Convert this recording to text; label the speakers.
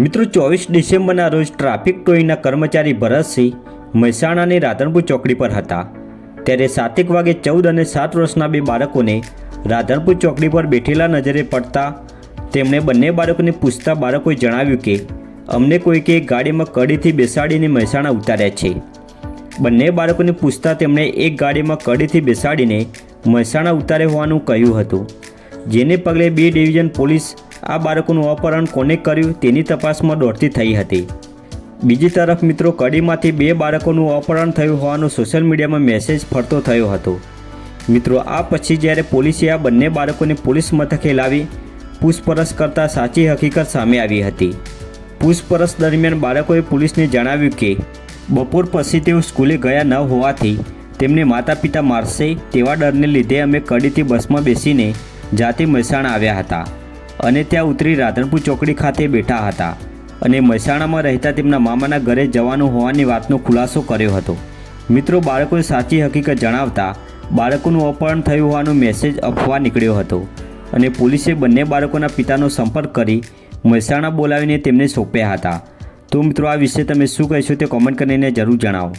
Speaker 1: મિત્રો, ચોવીસ ડિસેમ્બરના રોજ ટ્રાફિક ટોઈના કર્મચારી ભરતસિંહ મહેસાણાની રાધનપુર ચોકડી પર હતા. ત્યારે સાતેક વાગે ચૌદ અને સાત વર્ષના બે બાળકોને રાધનપુર ચોકડી પર બેઠેલા નજરે પડતા તેમણે બંને બાળકોને પૂછતા બાળકોએ જણાવ્યું કે, અમને કોઈકે ગાડીમાં કડીથી બેસાડીને મહેસાણા ઉતાર્યા છે. બંને બાળકોને પૂછતા તેમણે એક ગાડીમાં કડીથી બેસાડીને મહેસાણા ઉતારે હોવાનું કહ્યું હતું. જેને પગલે બે ડિવિઝન પોલીસ આ બાળકોનું અપહરણ કોને કર્યું તેની તપાસમાં દોડતી થઈ હતી. બીજી તરફ મિત્રો, કડીમાંથી બે બાળકોનું અપહરણ થયું હોવાનો સોશિયલ મીડિયામાં મેસેજ ફરતો થયો હતો. મિત્રો, આ પછી જ્યારે પોલીસે આ બંને બાળકોને પોલીસ મથકે લાવી, પૂછપરછ કરતાં સાચી હકીકત સામે આવી હતી. પૂછપરછ દરમિયાન બાળકોએ પોલીસને જણાવ્યું કે, બપોર પછી તેઓ સ્કૂલે ગયા ન હોવાથી તેમને માતા પિતા મારશે તેવા ડરને લીધે અમે કડીથી બસમાં બેસીને જાતે મહેસાણા આવ્યા હતા. અને ત્યાં ઉતરી રાધનપુર ચોકડી ખાતે બેઠા હતા અને મહેસાણામાં રહેતા તેમના મામાના ઘરે જવાનું હોવાની વાતનો ખુલાસો કર્યો હતો. મિત્રો બાળકોએ સાચી હકીકત જણાવતા બાળકોનું અપહરણ થયું હોવાનો મેસેજ અફવા નીકળ્યો હતો અને પોલીસે બંને બાળકોના પિતાનો સંપર્ક કરી મહેસાણા બોલાવીને તેમને સોંપ્યા હતા. તો મિત્રો, આ વિશે તમે શું કહેશો તે કોમેન્ટ કરીને જરૂર જણાવો.